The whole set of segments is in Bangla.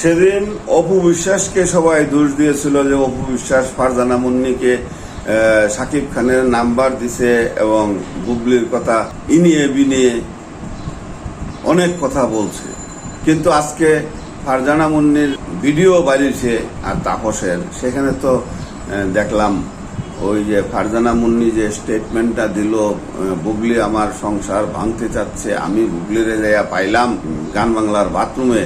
সেদিন অপু বিশ্বাসকে সবাই দোষ দিয়েছিল যে অপু বিশ্বাস ফারজানা মুন্নিকে সাকিব খানের নাম্বার দিছে এবং গুগলির কথা ইনিয়ে বিনিয়ে অনেক কথা বলছে। কিন্তু আজকে ফারজানা মুন্নির ভিডিও বাড়িয়েছে আর তাপসের। সেখানে তো দেখলাম ওই যে ফারজানা মুন্নি যে স্টেটমেন্টটা দিল বুগলি আমার সংসার ভাঙতে চাচ্ছে, আমি বুগলিরে যাইয়া পাইলাম গান বাংলার বাথরুমে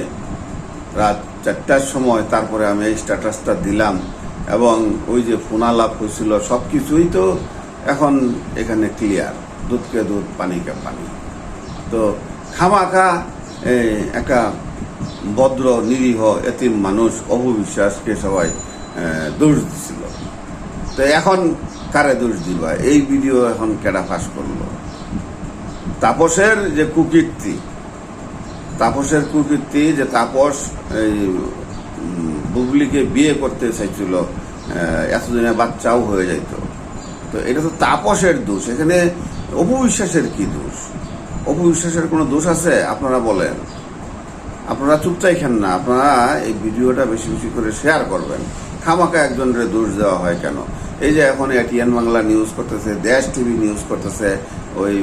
রাত চারটার সময় তারপরে আমি এই স্ট্যাটাসটা দিলাম এবং ওই যে ফোনালাপ হয়েছিল সব কিছুই তো এখন এখানে ক্লিয়ার। দুধকে দুধ, পানিকে পানি। তো খামাখা একটা ভদ্র, নিরীহ, এতিম মানুষ অপবিশ্বাসকে সবাই দোষ দিছিল। তো এখন কারে দোষ দিবা? এই ভিডিও এখন কেডা ফাঁস করল? তাপসের যে কুকীর্তি তাপসের কুকীর্তি যে তাপস এই বুবলিকে বিয়ে করতে চাইছিল এতদিনে বাচ্চাও হয়ে যাইত। তো এটা তো তাপসের দোষ। এখানে অপবিশ্বাসের কি দোষ? অপবিশ্বাসের কোনো দোষ আছে? আপনারা বলেন। আপনারা চুপ চাইছেন না। আপনারা এই ভিডিওটা বেশি বেশি করে শেয়ার করবেন। খামাকা একজনের দোষ দেওয়া হয় কেন? এই যে এখন এটিএন বাংলা নিউজ করতেছে দেশ টিভি নিউজ করতেছে ওই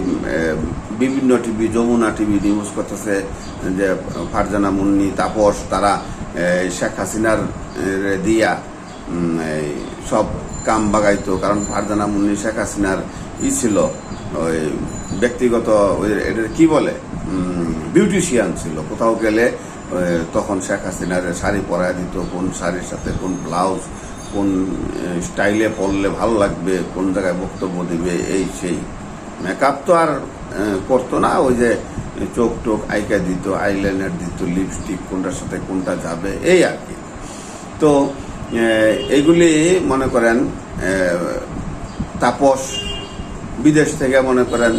বিভিন্ন টিভি, যমুনা টিভি নিউজ করতেছে যে, ফারজানা মুন্নি, তাপস, তারা শেখ হাসিনার দিয়া সব কাম বাগাইতো। কারণ ফারজানা মুন্নি শেখ হাসিনার ই ছিল, ওই ব্যক্তিগত, ওই এটার কি বলে বিউটিশিয়ান ছিল। কোথাও গেলে তখন শেখ হাসিনার শাড়ি পরায় দিত, কোন শাড়ির সাথে কোন ব্লাউজ কোন স্টাইলে পরলে ভালো লাগবে, কোন জায়গায় বক্তব্য দিবে, এই সেই। মেকআপ তো আর করতো না, ওই যে চোখ টোক আইকা দিত আইলাইনার দিত লিপস্টিক কোনটার সাথে কোনটা যাবে, এই আর কি। তো এগুলি মনে করেন তাপস বিদেশ থেকে মনে করেন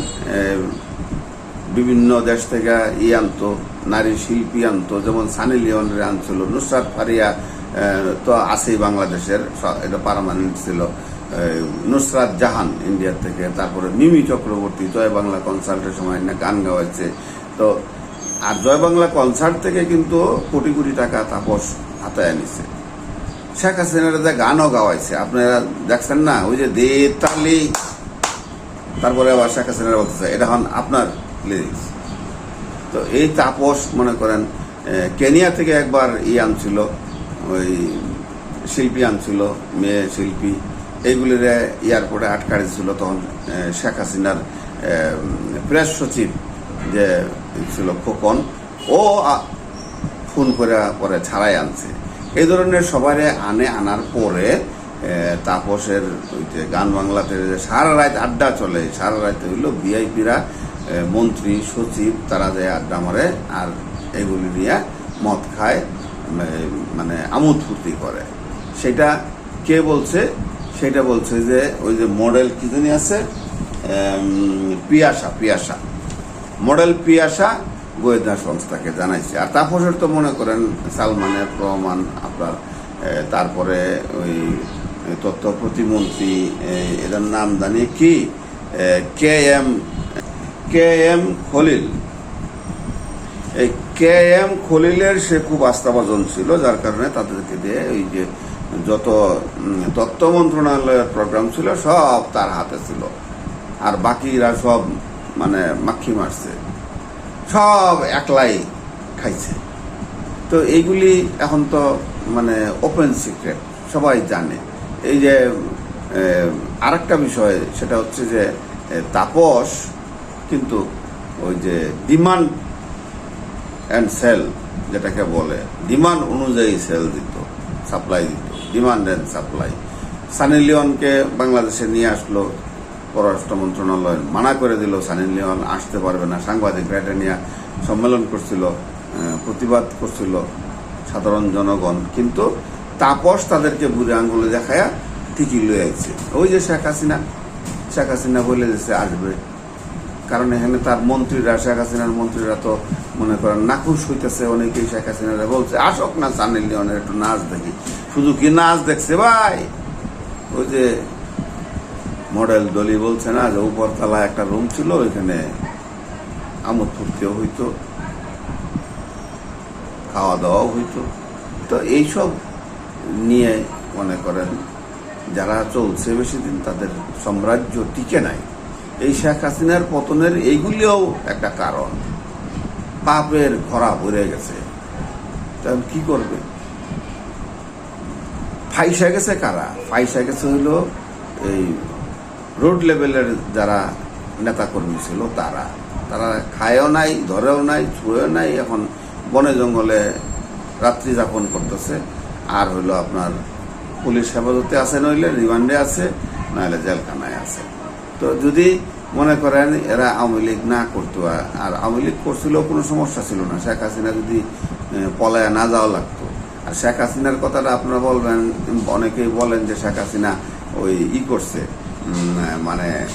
বিভিন্ন দেশ থেকে ই আনতো, নারী শিল্পী আনতো, যেমন সানি লিওনের আনছিল নুসরাত ফারিয়া তো আছেই বাংলাদেশের এটা পারমানেন্ট ছিল। নুসরাত জাহান ইন্ডিয়া থেকে, তারপরে মিমি চক্রবর্তী, জয় বাংলা কনসার্টের সময় না গান গাওয়াইছে। তো, আর জয় বাংলা কনসার্ট থেকে কিন্তু কোটি কোটি টাকা তাপস হাতায় আনিছে। শেখ হাসিনার যে গানও গাওয়াইছে, আপনারা দেখছেন না? ওই যে দে তালি। তারপরে আবার শেখ হাসিনার বলতেছে, এটা হন আপনার লিরিক্স তো এই তাপস, মনে করেন কেনিয়া থেকে একবার ই আনছিল, ওই শিল্পী আনছিল, মেয়ে শিল্পী। এইগুলির এয়ারপোর্টে আটকা দিয়েছিল তখন শেখ হাসিনার প্রেস সচিব যে ছিল খোকন, ও ফোন করে পরে ছাড়াই আনছে। এই ধরনের সবাই আনে, আনার পরে তাপসের ওই যে গান বাংলাতে সারা রাত আড্ডা চলে, সারা রাত হইল ভিআইপিরা মন্ত্রী, সচিব, তারা যায় আড্ডা মারে, আর এগুলি নিয়ে মদ খায় মানে আমোদ ফুর্তি করে। সেটা কে বলছে? সেটা বলছে যে ওই যে মডেল কি জানি আছে? পিয়াসা পিয়াসা। মডেল পিয়াসা গোয়েন্দা সংস্থাকে জানাইছে। আর তাপসের তো মনে করেন সালমানের প্রমাণ, আপনার তারপরে ওই তথ্য প্রতিমন্ত্রী এদের নাম জানি কি? K M K M Khalil. এই কে এম খলিলের সে খুব আস্থাভাজন ছিল, যার কারণে তাদেরকে দিয়ে ওই যে যত তথ্য মন্ত্রণালয়ের প্রোগ্রাম ছিল, সব তার হাতে ছিল। আর বাকিরা সব মানে মাক্ষি মারছে। সব একলাই খাইছে। তো এইগুলি এখন তো মানে ওপেন সিক্রেট সবাই জানে। এই যে আরেকটা বিষয়, সেটা হচ্ছে যে তাপস কিন্তু ওই যে, ডিমান্ড অ্যান্ড সেল যেটাকে বলে ডিমান্ড অনুযায়ী সেল দিত সাপ্লাই দিত ডিমান্ড অ্যান্ড সাপ্লাই সানি লিওনকে বাংলাদেশে নিয়ে আসলো, পররাষ্ট্র মন্ত্রণালয় মানা করে দিল সানি লিওন আসতে পারবে না, সাংবাদিকরা এটা সম্মেলন করছিল প্রতিবাদ করছিল সাধারণ জনগণ, কিন্তু তাপস তাদেরকে বুড়ে আঙ্গুলে দেখায়া ঠিকই লয়ে আইছে। ওই যে শেখ হাসিনা শেখ হাসিনা বলে দিছে, আসবে। কারণ এখানে তার মন্ত্রীরা, শেখ হাসিনার মন্ত্রীরা তো মনে করেন নাকুশ হইতেছে অনেকেই শেখ হাসিনারা বলছে, আসক না সানি লিওনের একটু নাচ দেখি। শুধু কি নাচ দেখছে ভাই? ওই যে মডেল ডলি বলছে না যে উপরতলা একটা রুম ছিল, ওইখানে আমোদ ফুর্তিও হইতো খাওয়া দাওয়াও হইতো। তো এইসব নিয়ে মনে করেন, যারা চলছে বেশি দিন তাদের সাম্রাজ্য টিকে নাই। এই শেখ হাসিনার পতনের এইগুলিও একটা কারণ। পাপের ঘরা ভরে গেছে। তখন কি করবে? ফাইসা গেছে কারা? ফাইসা গেছে হলো এই রোড লেভেলের যারা নেতাকর্মী ছিল তারা। তারা খায়ও নাই, ধরেও নাই, ছুঁয়েও নাই, এখন বনে জঙ্গলে রাত্রি যাপন করতেছে। আর হলো আপনার পুলিশ হেফাজতে আছে নইলে রিমান্ডে আছে নাহলে জেলখানায় আছে। তো যদি মনে করেন এরা আওয়ামী লীগ না করতো, আর- আওয়ামী লীগ করছিলেও কোনো সমস্যা ছিল না। শেখ হাসিনা যদি পলায় না যাওয়া লাগতো। আর শেখ হাসিনার কথাটা আপনারা বলবেন, অনেকেই বলেন যে শেখ হাসিনা ওই ই করছে মানে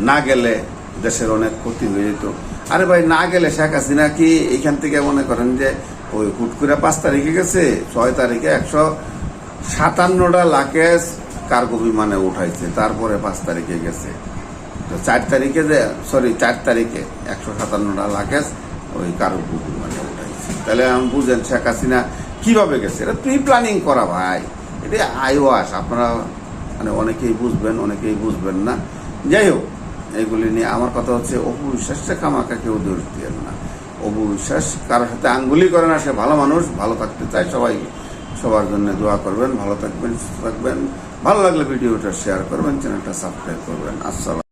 না গেলে দেশের অনেক ক্ষতি হয়ে যেত। আরে ভাই, না গেলে শেখ হাসিনা কি এইখান থেকে মনে করেন যে, ওই হুট করে পাঁচ তারিখে গেছে? ছয় তারিখে একশো সাতান্নটা লাকেজ কার্গো বিমানে উঠাইছে, তারপরে পাঁচ তারিখে গেছে। তো চার তারিখে যে সরি চার তারিখে একশো সাতান্নটা লাকেজ ওই কার্গো বিমানে উঠাইছে। তাহলে আমি বুঝেন শেখ হাসিনা কীভাবে গেছে? এটা প্রি প্ল্যানিং করা ভাই। এটা আইওয়াস। আপনারা মানে অনেকেই বুঝবেন অনেকেই বুঝবেন না। যাই হোক এইগুলি নিয়ে আমার কথা হচ্ছে, অপু বিশ্বাসটা কামাকা কেউ দোষ দিয়ে না। অপু বিশ্বাস কারোর সাথে আঙ্গুলি করে না, সে ভালো মানুষ, ভালো থাকতে চায় সবাই। সবার জন্য দোয়া করবেন, ভালো থাকবেন, সুস্থ থাকবেন। ভালো লাগলে ভিডিওটা শেয়ার করবেন চ্যানেলটা সাবস্ক্রাইব করবেন। আসসালাম